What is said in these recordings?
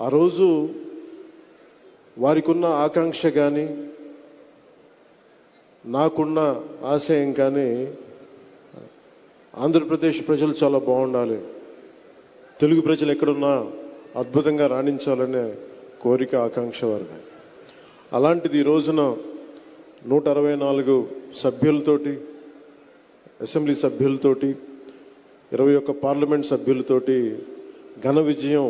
ఆ రోజు వారికి ఉన్న ఆకాంక్ష కానీ నాకున్న ఆశయం కానీ ఆంధ్రప్రదేశ్ ప్రజలు చాలా బాగుండాలి. తెలుగు ప్రజలు ఎక్కడున్నా అద్భుతంగా రాణించాలనే కోరిక ఆకాంక్ష వారిది. అలాంటిది ఈ రోజున నూట అరవై నాలుగు సభ్యులతోటి అసెంబ్లీ సభ్యులతోటి ఇరవై ఒక్క పార్లమెంట్ సభ్యులతోటి ఘన విజయం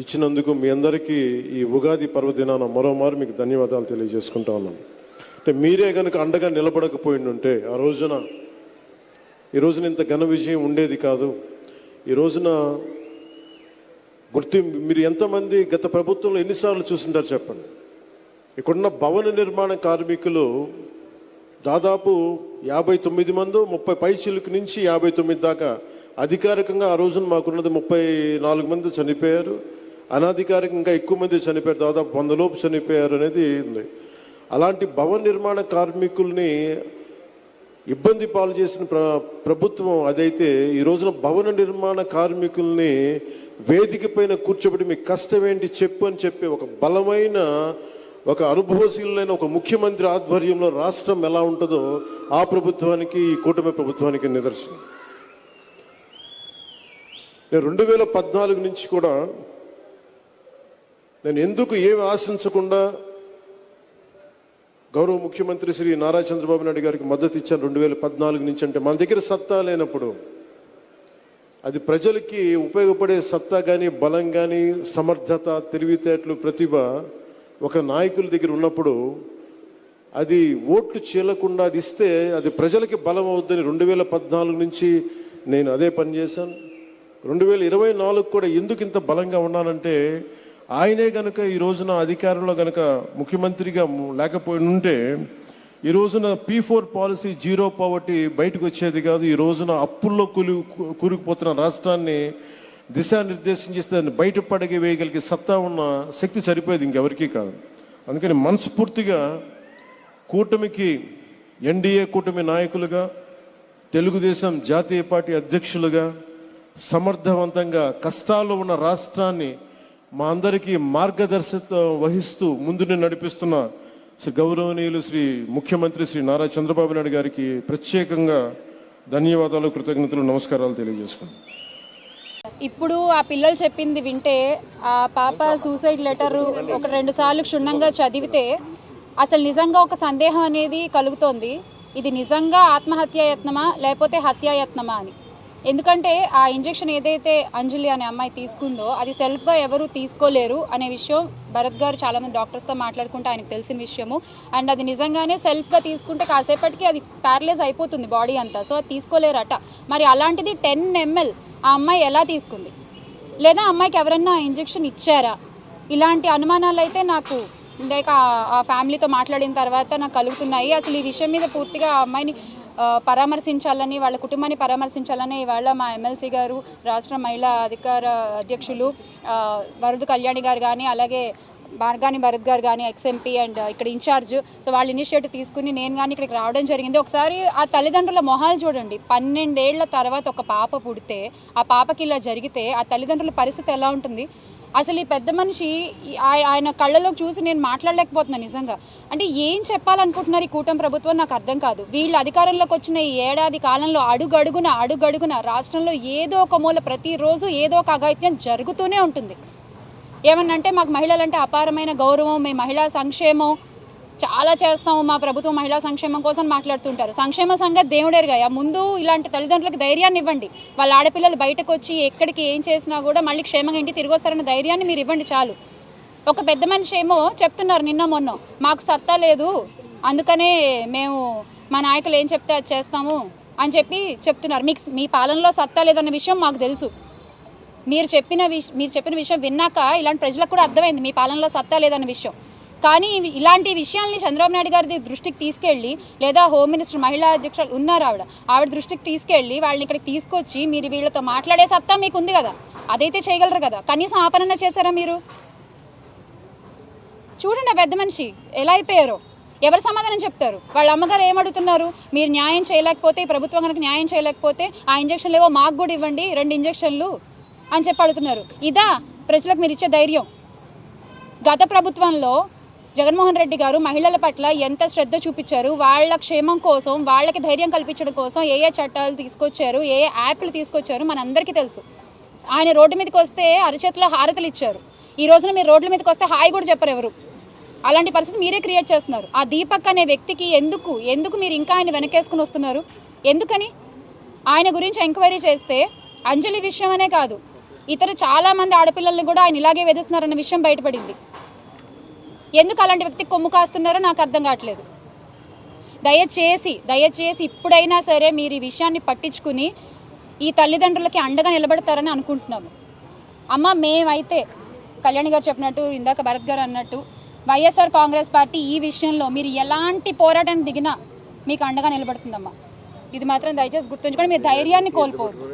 ఇచ్చినందుకు మీ అందరికీ ఈ ఉగాది పర్వదినాన మరోమారు మీకు ధన్యవాదాలు తెలియజేసుకుంటా ఉన్నాను. అంటే మీరే కనుక అండగా నిలబడకపోయిండుంటే ఆ రోజున ఈ రోజున ఇంత ఘన విజయం ఉండేది కాదు. ఈ రోజున గుర్తి మీరు ఎంతమంది గత ప్రభుత్వంలో ఎన్నిసార్లు చూసింటారు చెప్పండి. ఇక్కడున్న భవన నిర్మాణ కార్మికులు దాదాపు యాభై తొమ్మిది మంది ముప్పై పై చిలుకు నుంచి యాభై తొమ్మిది దాకా అధికారికంగా ఆ రోజున మాకున్నది ముప్పై నాలుగు మంది చనిపోయారు. అనధికారికంగా ఎక్కువ మంది చనిపోయారు. దాదాపు వందలోపు చనిపోయారు అనేది ఉంది. అలాంటి భవన నిర్మాణ కార్మికుల్ని ఇబ్బంది పాలు చేసిన ప్ర ప్రభుత్వం అదైతే ఈ రోజున భవన నిర్మాణ కార్మికుల్ని వేదిక పైన కూర్చోబెట్టి మీ కష్టం ఏంటి చెప్పు అని చెప్పి ఒక బలమైన ఒక అనుభవశీలైన ఒక ముఖ్యమంత్రి ఆధ్వర్యంలో రాష్ట్రం ఎలా ఉంటుందో ఆ ప్రభుత్వానికి ఈ కూటమి ప్రభుత్వానికి నిదర్శనం. నేను రెండు వేల పద్నాలుగు నుంచి కూడా నేను ఎందుకు ఏమి ఆశించకుండా గౌరవ ముఖ్యమంత్రి శ్రీ నారా చంద్రబాబు నాయుడు గారికి మద్దతు ఇచ్చాను రెండు వేల పద్నాలుగు నుంచి అంటే మన దగ్గర సత్తా లేనప్పుడు. అది ప్రజలకి ఉపయోగపడే సత్తా కానీ బలం కానీ సమర్థత తెలివితేటలు ప్రతిభ ఒక నాయకుల దగ్గర ఉన్నప్పుడు అది ఓట్లు చీలకుండా అది ఇస్తే అది ప్రజలకి బలం అవుద్దని రెండు వేల పద్నాలుగు నుంచి నేను అదే పని చేశాను. రెండు వేల ఇరవై నాలుగు కూడా ఎందుకు ఇంత బలంగా ఉన్నానంటే ఆయనే గనుక ఈ రోజున అధికారంలో గనుక ముఖ్యమంత్రిగా లేకపోయి ఉంటే ఈ రోజున P four policy zero poverty బయటకు వచ్చేది కాదు. ఈ రోజున అప్పుల్లో కూలి కూరుకుపోతున్న రాష్ట్రాన్ని దిశానిర్దేశం చేస్తే దాన్ని బయట పడగ వేయగలిగే సత్తా ఉన్న శక్తి సరిపోయేది ఇంకెవరికీ కాదు. అందుకని మనస్ఫూర్తిగా కూటమికి ఎన్డీఏ కూటమి నాయకులుగా తెలుగుదేశం జాతీయ పార్టీ అధ్యక్షులుగా సమర్థవంతంగా కష్టాల్లో ఉన్న రాష్ట్రాన్ని మా అందరికీ మార్గదర్శకత్వం వహిస్తూ ముందుని నడిపిస్తున్న శ్రీ గౌరవనీయులు శ్రీ ముఖ్యమంత్రి శ్రీ నారా చంద్రబాబు నాయుడు గారికి ప్రత్యేకంగా ధన్యవాదాలు కృతజ్ఞతలు నమస్కారాలు తెలియజేసుకున్నాను ఇప్పుడు ఆ పిల్లలు చెప్పింది వింటే ఆ పాప సూసైడ్ లెటర్ ఒక రెండు సార్లు క్షుణ్ణంగా చదివితే అసలు నిజంగా ఒక సందేహం అనేది కలుగుతోంది. ఇది నిజంగా ఆత్మహత్యాయత్నమా లేకపోతే హత్యాయత్నమా అని. ఎందుకంటే ఆ ఇంజెక్షన్ ఏదైతే అంజలి అనే అమ్మాయి తీసుకుందో అది సెల్ఫ్గా ఎవరు తీసుకోలేరు అనే విషయం భరత్ గారు చాలామంది డాక్టర్స్తో మాట్లాడుకుంటే ఆయనకు తెలిసిన విషయము. అండ్ అది నిజంగానే సెల్ఫ్గా తీసుకుంటే కాసేపటికి అది ప్యారలైజ్ అయిపోతుంది బాడీ అంతా. సో అది తీసుకోలేరట. మరి అలాంటిది టెన్ ఎంఎల్ ఆ అమ్మాయి ఎలా తీసుకుంది? లేదా ఆ అమ్మాయికి ఎవరన్నా ఇంజెక్షన్ ఇచ్చారా? ఇలాంటి అనుమానాలు అయితే నాకు లైక్ ఆ ఫ్యామిలీతో మాట్లాడిన తర్వాత నాకు కలుగుతున్నాయి. అసలు ఈ విషయం మీద పూర్తిగా ఆ అమ్మాయిని పరామర్శించాలని వాళ్ళ కుటుంబాన్ని పరామర్శించాలని ఇవాళ మా ఎమ్మెల్సీ గారు రాష్ట్ర మహిళా అధికార అధ్యక్షులు ఆ, వరద కళ్యాణి గారు కానీ అలాగే మార్గాని భరత్ గారు కానీ ఎక్స్ఎంపీ అండ్ ఇక్కడ ఇన్ఛార్జ్. సో వాళ్ళ ఇనిషియేటివ్ తీసుకుని నేను కానీ ఇక్కడికి రావడం జరిగింది. ఒకసారి ఆ తల్లిదండ్రుల మొహాలు చూడండి. పన్నెండేళ్ళ తర్వాత ఒక పాప పుడితే ఆ పాపకి ఇలా జరిగితే ఆ తల్లిదండ్రుల పరిస్థితి ఎలా ఉంటుంది? అసలు ఈ పెద్ద మనిషి ఆయ- ఆయన కళ్ళలో చూసి నేను మాట్లాడలేకపోతున్నాను నిజంగా. అంటే ఏం చెప్పాలనుకుంటున్నారు ఈ కూటమి ప్రభుత్వం నాకు అర్థం కాదు. వీళ్ళు అధికారంలోకి వచ్చిన ఈ ఏడాది కాలంలో అడుగడుగున అడుగడుగున రాష్ట్రంలో ఏదో ఒక మూల ప్రతిరోజు ఏదో ఒక అఘాయిత్యం జరుగుతూనే ఉంటుంది. ఏమన్నంటే మాకు మహిళలంటే అపారమైన గౌరవం మీ మహిళా సంక్షేమం చాలా చేస్తాము మా ప్రభుత్వం మహిళా సంక్షేమం కోసం మాట్లాడుతుంటారు. సంక్షేమ సంఘ దేవుడేరుగా ముందు ఇలాంటి తల్లిదండ్రులకు ధైర్యాన్ని ఇవ్వండి. వాళ్ళ ఆడపిల్లలు బయటకు వచ్చి ఎక్కడికి ఏం చేసినా కూడా మళ్ళీ క్షేమంగా ఇంటి తిరిగి వస్తారన్న ధైర్యాన్ని మీరు ఇవ్వండి చాలు. ఒక పెద్ద మనిషి ఏమో చెప్తున్నారు నిన్న మొన్న మాకు సత్తా లేదు అందుకనే మేము మా నాయకులు ఏం చెప్తే అది చేస్తాము అని చెప్పి చెప్తున్నారు. మీకు మీ పాలనలో సత్తా లేదన్న విషయం మాకు తెలుసు. మీరు చెప్పిన విష మీరు చెప్పిన విషయం విన్నాక ఇలాంటి ప్రజలకు కూడా అర్థమైంది మీ పాలనలో సత్తా లేదన్న విషయం. కానీ ఇలాంటి విషయాల్ని చంద్రబాబు నాయుడు గారి దృష్టికి తీసుకెళ్ళి లేదా హోమ్ మినిస్టర్ మహిళా అధ్యక్షులు ఉన్నారు ఆవిడ. ఆవిడ దృష్టికి తీసుకెళ్ళి వాళ్ళని ఇక్కడికి తీసుకొచ్చి మీరు వీళ్ళతో మాట్లాడే సత్తా మీకు ఉంది కదా. అదైతే చేయగలరు కదా. కనీసం ఆపరణ చేశారా మీరు? చూడండి పెద్ద మనిషి ఎలా అయిపోయారో. ఎవరు సమాధానం చెప్తారు? వాళ్ళ అమ్మగారు ఏమడుగుతున్నారు? మీరు న్యాయం చేయలేకపోతే ఈ ప్రభుత్వం కనుక న్యాయం చేయలేకపోతే ఆ ఇంజక్షన్లు ఏవో మాకు కూడా ఇవ్వండి రెండు ఇంజక్షన్లు అని చెప్పి అడుగుతున్నారు. ఇదా ప్రజలకు మీరు ఇచ్చే ధైర్యం. గత ప్రభుత్వంలో జగన్మోహన్ రెడ్డి గారు మహిళల పట్ల ఎంత శ్రద్ధ చూపించారు? వాళ్ళ క్షేమం కోసం వాళ్ళకి ధైర్యం కల్పించడం కోసం ఏ ఏ చట్టాలు తీసుకొచ్చారు? ఏ ఏ యాప్లు తీసుకొచ్చారు? మనందరికీ తెలుసు. ఆయన రోడ్డు మీదకి వస్తే అరచేతిలో హారతలు ఇచ్చారు. ఈ రోజున మీరు రోడ్ల మీదకి వస్తే హాయి కూడా చెప్పరు ఎవరు. అలాంటి పరిస్థితి మీరే క్రియేట్ చేస్తున్నారు. ఆ దీపక్ అనే వ్యక్తికి ఎందుకు ఎందుకు మీరు ఇంకా ఆయన వెనకేసుకుని వస్తున్నారు? ఎందుకని? ఆయన గురించి ఎంక్వైరీ చేస్తే అంజలి విషయం అనే కాదు ఇతర చాలామంది ఆడపిల్లల్ని కూడా ఆయన ఇలాగే వేధిస్తున్నారన్న విషయం బయటపడింది. ఎందుకు అలాంటి వ్యక్తికి కొమ్ము కాస్తున్నారో నాకు అర్థం కావట్లేదు. దయచేసి దయచేసి ఇప్పుడైనా సరే మీరు ఈ విషయాన్ని పట్టించుకుని ఈ తల్లిదండ్రులకి అండగా నిలబడతారని అనుకుంటున్నాము. అమ్మ మేమైతే కళ్యాణి గారు చెప్పినట్టు ఇందాక భరత్ గారు అన్నట్టు వైఎస్ఆర్ కాంగ్రెస్ పార్టీ ఈ విషయంలో మీరు ఎలాంటి పోరాటం దిగినా మీకు అండగా నిలబడుతుందమ్మా. ఇది మాత్రం దయచేసి గుర్తుంచుకొని మీ ధైర్యాన్ని కోల్పోవద్దు.